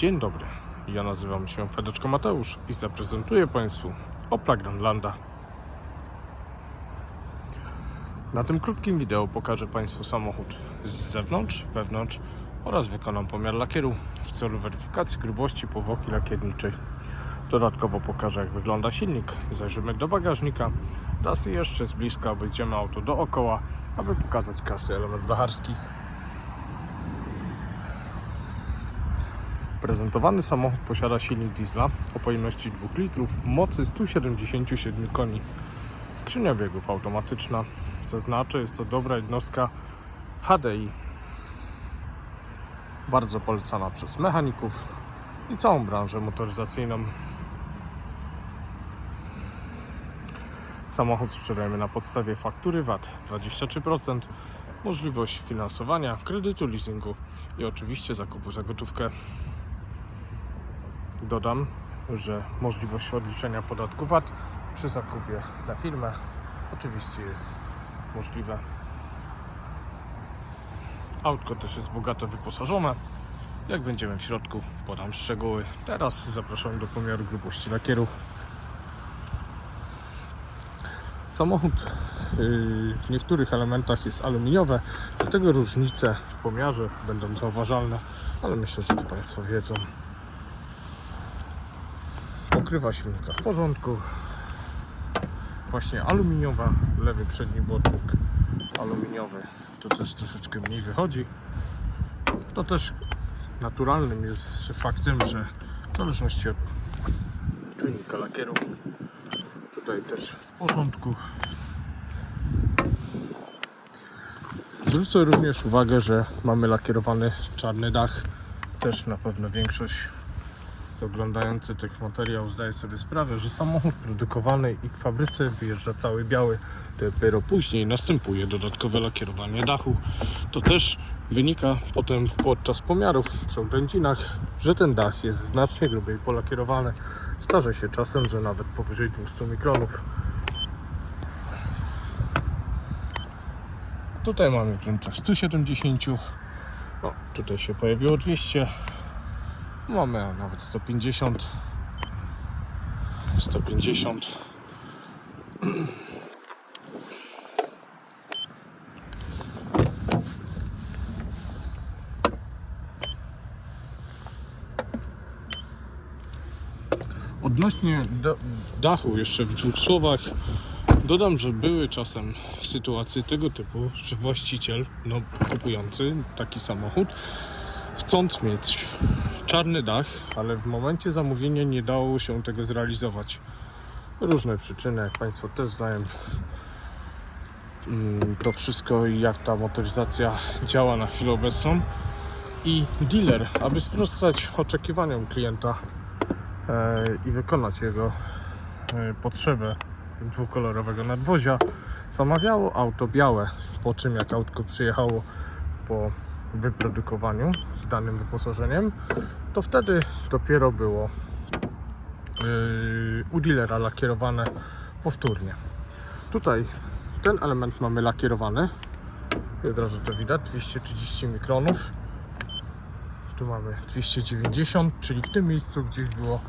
Dzień dobry, ja nazywam się Fedeczko Mateusz i zaprezentuję Państwu Opla Grandlanda. Na tym krótkim wideo pokażę Państwu samochód z zewnątrz, wewnątrz oraz wykonam pomiar lakieru w celu weryfikacji grubości powłoki lakierniczej. Dodatkowo pokażę jak wygląda silnik, zajrzymy do bagażnika oraz jeszcze z bliska obejdziemy auto dookoła, aby pokazać każdy element blacharski. Prezentowany samochód posiada silnik diesla o pojemności 2 litrów, mocy 177 koni. Skrzynia biegów automatyczna. Zaznaczę, jest to dobra jednostka HDI. Bardzo polecana przez mechaników i całą branżę motoryzacyjną. Samochód sprzedajemy na podstawie faktury VAT 23%, możliwość finansowania, kredytu leasingu i oczywiście zakupu za gotówkę. Dodam, że możliwość odliczenia podatku VAT przy zakupie na firmę oczywiście jest możliwe. Autko też jest bogato wyposażone. Jak będziemy w środku, podam szczegóły. Teraz zapraszam do pomiaru grubości lakieru. Samochód yy, w niektórych elementach jest aluminiowy, dlatego różnice w pomiarze będą zauważalne, ale myślę, że to Państwo wiedzą. Pokrywa silnika w porządku. Właśnie aluminiowa, lewy przedni błotnik aluminiowy. To też troszeczkę mniej wychodzi. To też naturalnym jest faktem, że w zależności od czujnika lakieru tutaj też w porządku. Zwrócę również uwagę, że mamy lakierowany czarny dach. Też na pewno większość oglądający tych materiał zdaje sobie sprawę, że samochód produkowany i w fabryce wyjeżdża cały biały. Dopiero później następuje dodatkowe lakierowanie dachu. To też wynika potem podczas pomiarów przy oględzinach, że ten dach jest znacznie grubiej polakierowany. Zdarza się czasem, że nawet powyżej 200 mikronów. Tutaj mamy granicach 170. O, tutaj się pojawiło 200. Mamy nawet 150. 150. Odnośnie dachu, jeszcze w dwóch słowach, dodam, że były czasem sytuacje tego typu, że właściciel, no kupujący taki samochód, chcąc mieć czarny dach, ale w momencie zamówienia nie dało się tego zrealizować. Różne przyczyny, jak Państwo też znają, mm, to wszystko i jak ta motoryzacja działa na chwilę obecną. I dealer, aby sprostać oczekiwaniom klienta e, i wykonać jego e, potrzebę dwukolorowego nadwozia, zamawiało auto białe, po czym jak autko przyjechało po wyprodukowaniu z danym wyposażeniem, to wtedy dopiero było yy, u dealera lakierowane powtórnie. Tutaj ten element mamy lakierowany. Od razu to widać, 230 mikronów. Tu mamy 290, czyli w tym miejscu gdzieś było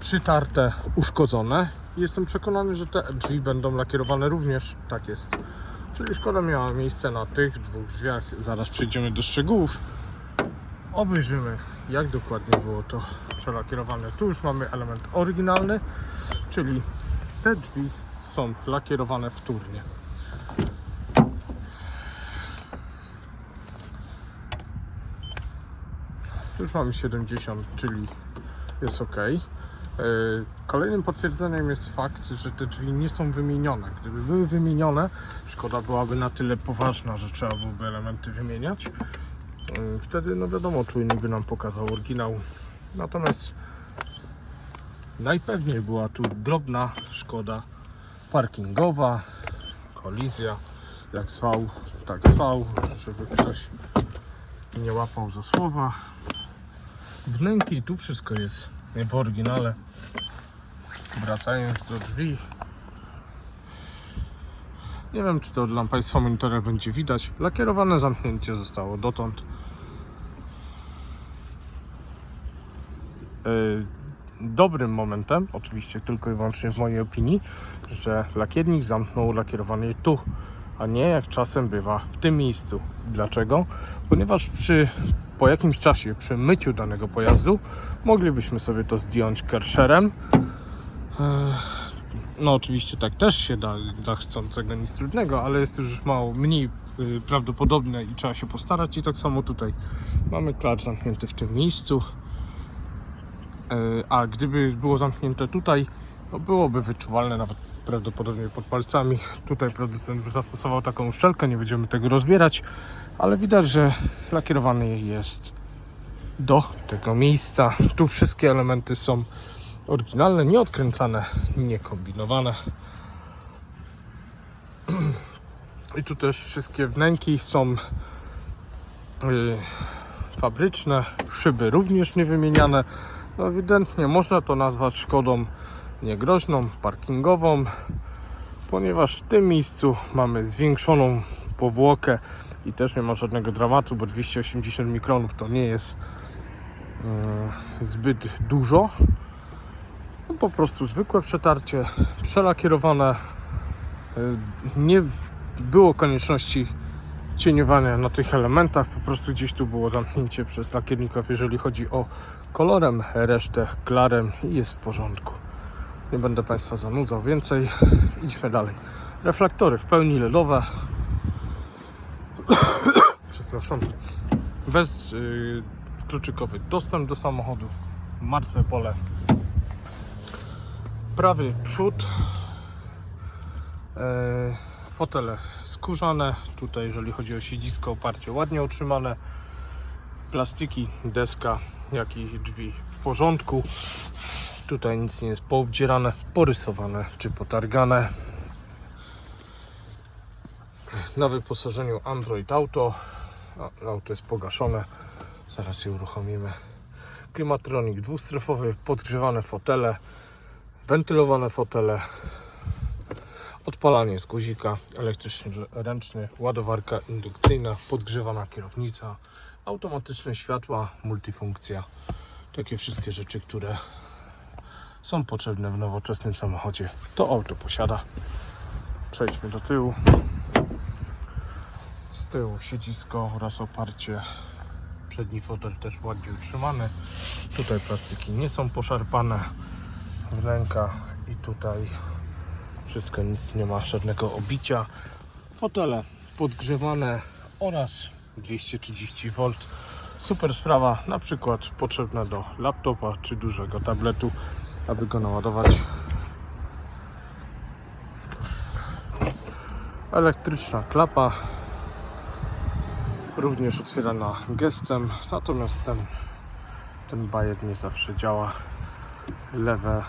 przytarte, uszkodzone. Jestem przekonany, że te drzwi będą lakierowane również. Tak jest. Czyli szkoda miała miejsce na tych dwóch drzwiach. Zaraz przejdziemy do szczegółów. Obejrzymy, jak dokładnie było to przelakierowane. Tu już mamy element oryginalny, czyli te drzwi są lakierowane wtórnie. Tu już mamy 70, czyli jest ok. Kolejnym potwierdzeniem jest fakt, że te drzwi nie są wymienione. Gdyby były wymienione, szkoda byłaby na tyle poważna, że trzeba byłoby elementy wymieniać. Yy, Wtedy, no wiadomo, czujnik by nam pokazał oryginał. Natomiast najpewniej była tu drobna szkoda parkingowa, kolizja, jak zwał, tak zwał, żeby ktoś nie łapał za słowa. Wnęki, tu wszystko jest w oryginale. Wracając do drzwi. Nie wiem, czy to dla Państwa monitora będzie widać. Lakierowane zamknięcie zostało dotąd. Dobrym momentem, oczywiście tylko i wyłącznie w mojej opinii, że lakiernik zamknął lakierowanie tu, a nie jak czasem bywa w tym miejscu. Dlaczego? Ponieważ przy, po jakimś czasie, przy myciu danego pojazdu, moglibyśmy sobie to zdjąć kersherem. E, No oczywiście tak też się da, dla chcącego nic trudnego, ale jest już mało mniej y, prawdopodobne i trzeba się postarać i tak samo tutaj mamy klacz zamknięty w tym miejscu a gdyby było zamknięte tutaj to byłoby wyczuwalne nawet prawdopodobnie pod palcami. Tutaj producent zastosował taką uszczelkę, nie będziemy tego rozbierać ale widać, że lakierowany jest do tego miejsca. Tu wszystkie elementy są oryginalne, nie odkręcane, nie kombinowane. I tu też wszystkie wnęki są y, fabryczne, szyby również nie No ewidentnie można to nazwać szkodą niegroźną, parkingową, ponieważ w tym miejscu mamy zwiększoną powłokę i też nie ma żadnego dramatu, bo 280 mikronów to nie jest y, zbyt dużo. No, po prostu zwykłe przetarcie, przelakierowane. Y, Nie było konieczności cieniowania na tych elementach, po prostu gdzieś tu było zamknięcie przez lakierników, jeżeli chodzi o kolorem, resztę klarem i jest w porządku. Nie będę Państwa zanudzał więcej, idźmy dalej. Reflektory w pełni LEDowe. Przepraszam. Bez y, kluczykowy dostęp do samochodu. Martwe pole prawy przód e, fotele skórzane tutaj jeżeli chodzi o siedzisko oparcie ładnie utrzymane plastiki, deska jak i drzwi w porządku. Tutaj nic nie jest poobdzierane, porysowane czy potargane. Na wyposażeniu Android Auto. Auto jest pogaszone. Zaraz je uruchomimy. Klimatronik dwustrefowy, podgrzewane fotele wentylowane fotele, odpalanie z guzika, elektryczny ręczny, ładowarka indukcyjna, podgrzewana kierownica, automatyczne światła, multifunkcja. Takie wszystkie rzeczy, które są potrzebne w nowoczesnym samochodzie. To auto posiada. Przejdźmy do tyłu. Z tyłu siedzisko oraz oparcie. Przedni fotel też ładnie utrzymany. Tutaj plastiki nie są poszarpane wnęka i tutaj wszystko nic nie ma żadnego obicia fotele podgrzewane oraz 230 V super sprawa na przykład potrzebna do laptopa czy dużego tabletu aby go naładować. Elektryczna klapa również otwierana gestem natomiast ten ten bajer nie zawsze działa. Lewe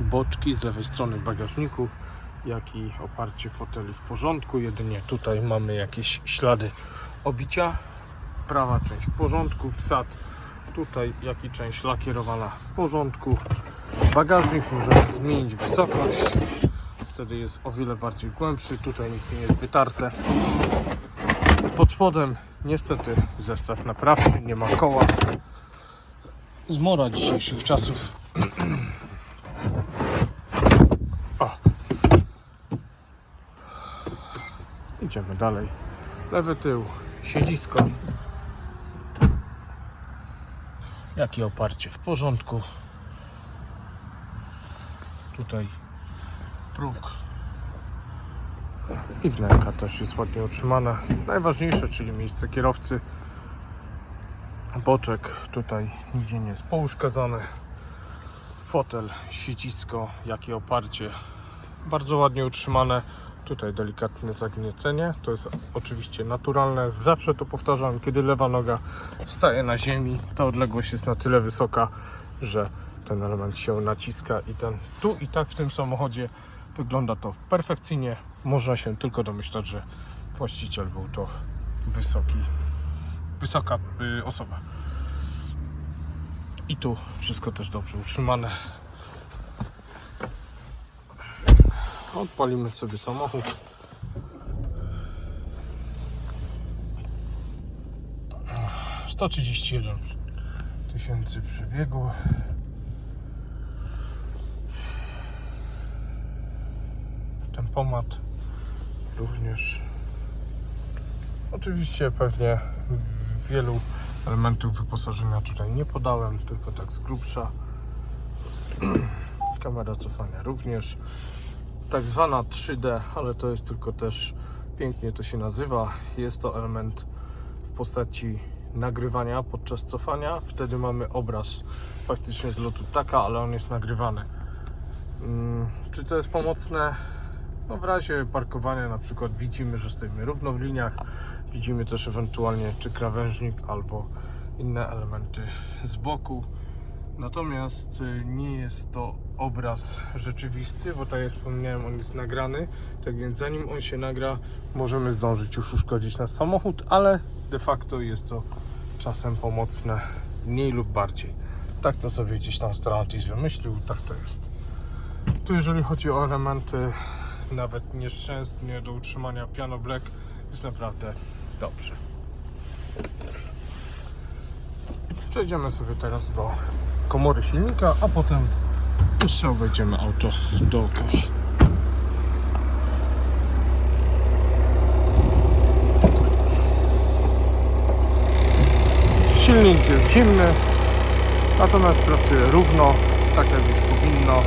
y, boczki z lewej strony bagażniku, jak i oparcie foteli w porządku. Jedynie tutaj mamy jakieś ślady obicia. Prawa część w porządku, wsad tutaj, jak i część lakierowana w porządku. Bagażnik możemy zmienić wysokość. Wtedy jest o wiele bardziej głębszy. Tutaj nic nie jest wytarte. Pod spodem niestety zestaw naprawczy, nie ma koła zmora dzisiejszych czasów. Idziemy dalej. Lewy tył, siedzisko. Jak i oparcie w porządku. Tutaj próg. I wnęka też jest ładnie utrzymana. Najważniejsze, czyli miejsce kierowcy. Boczek tutaj nigdzie nie jest pouszkadzany. Fotel, siedzisko, jak i oparcie bardzo ładnie utrzymane. Tutaj delikatne zagniecenie. To jest oczywiście naturalne. Zawsze to powtarzam, kiedy lewa noga staje na ziemi, ta odległość jest na tyle wysoka, że ten element się naciska i ten tu i tak w tym samochodzie wygląda to perfekcyjnie. Można się tylko domyślać, że właściciel był to wysoki wysoka y, osoba. I tu wszystko też dobrze utrzymane. Odpalimy sobie samochód. Sto trzydzieści jeden tysięcy przebiegu. Tempomat również. Oczywiście pewnie wielu elementów wyposażenia tutaj nie podałem, tylko tak z grubsza. Kamera cofania również. Tak zwana 3D, ale to jest tylko też pięknie to się nazywa. Jest to element w postaci nagrywania podczas cofania. Wtedy mamy obraz faktycznie z lotu taka, ale on jest nagrywany. Mm, Czy to jest pomocne? No w razie parkowania na przykład widzimy, że stoimy równo w liniach. Widzimy też ewentualnie czy krawężnik albo inne elementy z boku. Natomiast y, nie jest to obraz rzeczywisty, bo tak jak wspomniałem, on jest nagrany. Tak więc zanim on się nagra, możemy zdążyć już uszkodzić nasz samochód, ale de facto jest to czasem pomocne mniej lub bardziej. Tak to sobie gdzieś tam Stellantis wymyślił, tak to jest. Tu jeżeli chodzi o elementy nawet nieszczęsnie do utrzymania piano black jest naprawdę dobrze. Przejdziemy sobie teraz do komory silnika, a potem jeszcze obejdziemy auto dookoła. Silnik jest zimny, natomiast pracuje równo, tak jak już powinno.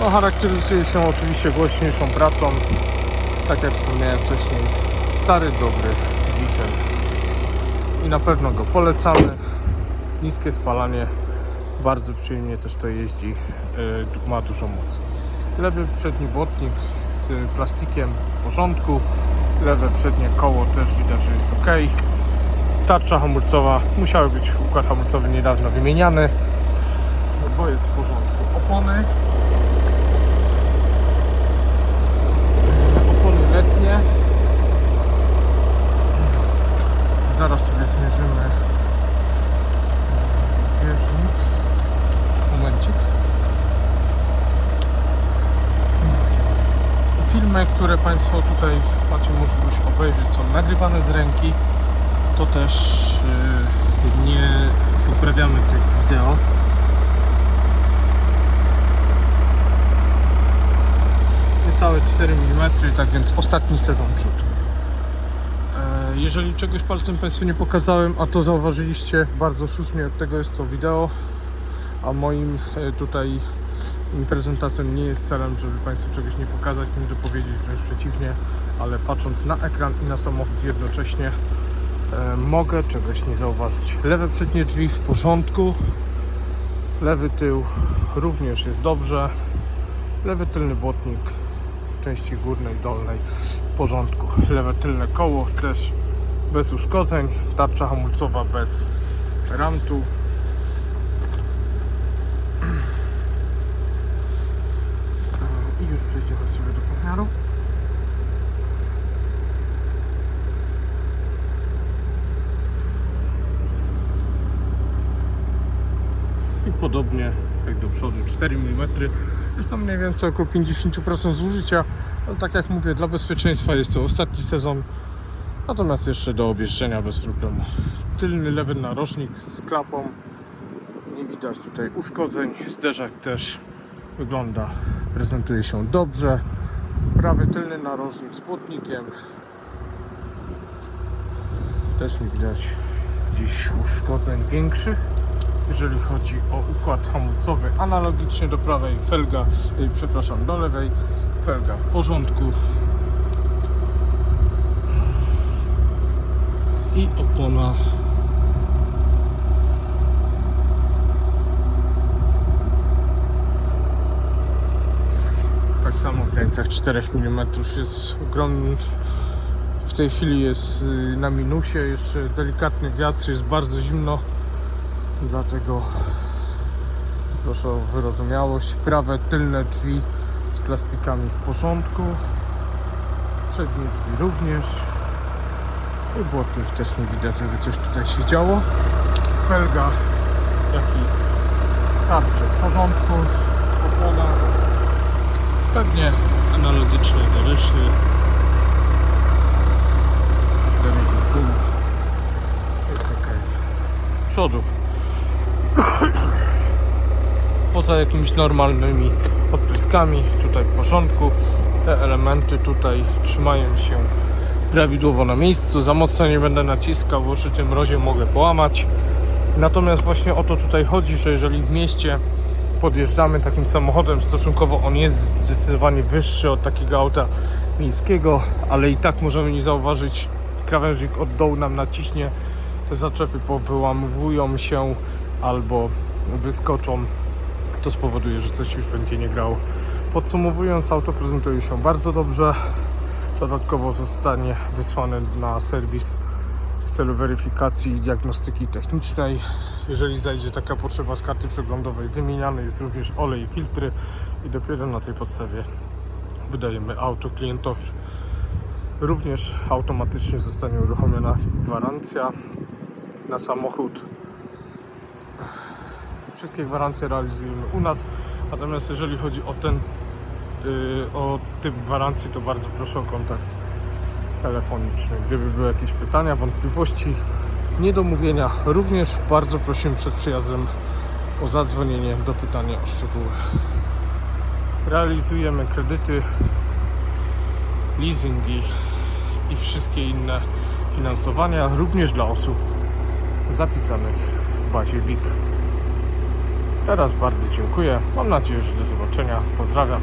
No, charakteryzuje się oczywiście głośniejszą pracą. Tak jak wspomniałem wcześniej, stary, dobry diesel. I na pewno go polecamy. Niskie spalanie, bardzo przyjemnie też to jeździ, yy, ma dużo mocy. Lewy przedni błotnik z plastikiem w porządku. Lewe przednie koło też widać, że jest ok. Tarcza hamulcowa, musiały być układ hamulcowy niedawno wymieniany, bo jest w porządku. Opony opony letnie. Zaraz sobie zmierzymy Filmy, które Państwo tutaj macie możliwość obejrzeć są nagrywane z ręki. To też yy, nie poprawiamy tych wideo. niecałe 4 mm, tak więc ostatni sezon przód. E, Jeżeli czegoś palcem Państwu nie pokazałem, a to zauważyliście bardzo słusznie, od tego jest to wideo, a moim e, tutaj prezentacją nie jest celem, żeby Państwu czegoś nie pokazać, nie dopowiedzieć, wręcz przeciwnie, ale patrząc na ekran i na samochód jednocześnie e, mogę czegoś nie zauważyć. Lewe przednie drzwi w porządku, lewy tył również jest dobrze, lewy tylny błotnik w części górnej, dolnej w porządku. Lewe tylne koło też bez uszkodzeń. Tarcza hamulcowa bez ramtu. I już przejdziemy do pomiaru. I podobnie jak do przodu 4 mm. Jest to mniej więcej około 50% zużycia, ale tak jak mówię, dla bezpieczeństwa jest to ostatni sezon. Natomiast jeszcze do objeżdżenia bez problemu. Tylny lewy narożnik z klapą. Nie widać tutaj uszkodzeń. Zderzak też wygląda, prezentuje się dobrze. Prawy tylny narożnik z błotnikiem. Też nie widać gdzieś uszkodzeń większych jeżeli chodzi o układ hamulcowy analogicznie do prawej felga, y, przepraszam, do lewej felga w porządku i opona tak samo w granicach 4 mm jest ogromny w tej chwili jest y, na minusie jeszcze delikatny wiatr jest bardzo zimno Dlatego proszę o wyrozumiałość. Prawe tylne drzwi z plastikami w porządku. Przednie drzwi również. I błotnik też nie widać, żeby coś tutaj się działo. Felga, jak i tarcze w porządku. Opona pewnie analogicznie do reszty. 4,5 jest ok. Z przodu Poza jakimiś normalnymi odpryskami, tutaj w porządku. Te elementy tutaj trzymają się prawidłowo na miejscu. Za mocno nie będę naciskał, bo przy tym mrozie mogę połamać. Natomiast właśnie o to tutaj chodzi, że jeżeli w mieście podjeżdżamy takim samochodem, stosunkowo on jest zdecydowanie wyższy od takiego auta miejskiego, ale i tak możemy nie zauważyć, krawężnik od dołu nam naciśnie, te zaczepy powyłamowują się albo wyskoczą. To spowoduje, że coś już będzie nie grało. Podsumowując, auto prezentuje się bardzo dobrze. Dodatkowo zostanie wysłane na serwis celu weryfikacji i diagnostyki technicznej. Jeżeli zajdzie taka potrzeba z karty przeglądowej, wymieniany jest również olej i filtry i dopiero na tej podstawie wydajemy auto klientowi. Również automatycznie zostanie uruchomiona gwarancja na samochód. Wszystkie gwarancje realizujemy u nas, natomiast jeżeli chodzi o ten yy, o typ gwarancji, to bardzo proszę o kontakt telefoniczny. Gdyby były jakieś pytania, wątpliwości, niedomówienia, również bardzo prosimy przed przyjazdem o zadzwonienie do pytania o szczegóły. Realizujemy kredyty, leasingi i wszystkie inne finansowania, również dla osób zapisanych w bazie WIG. Teraz bardzo dziękuję. Mam nadzieję, że do zobaczenia. Pozdrawiam.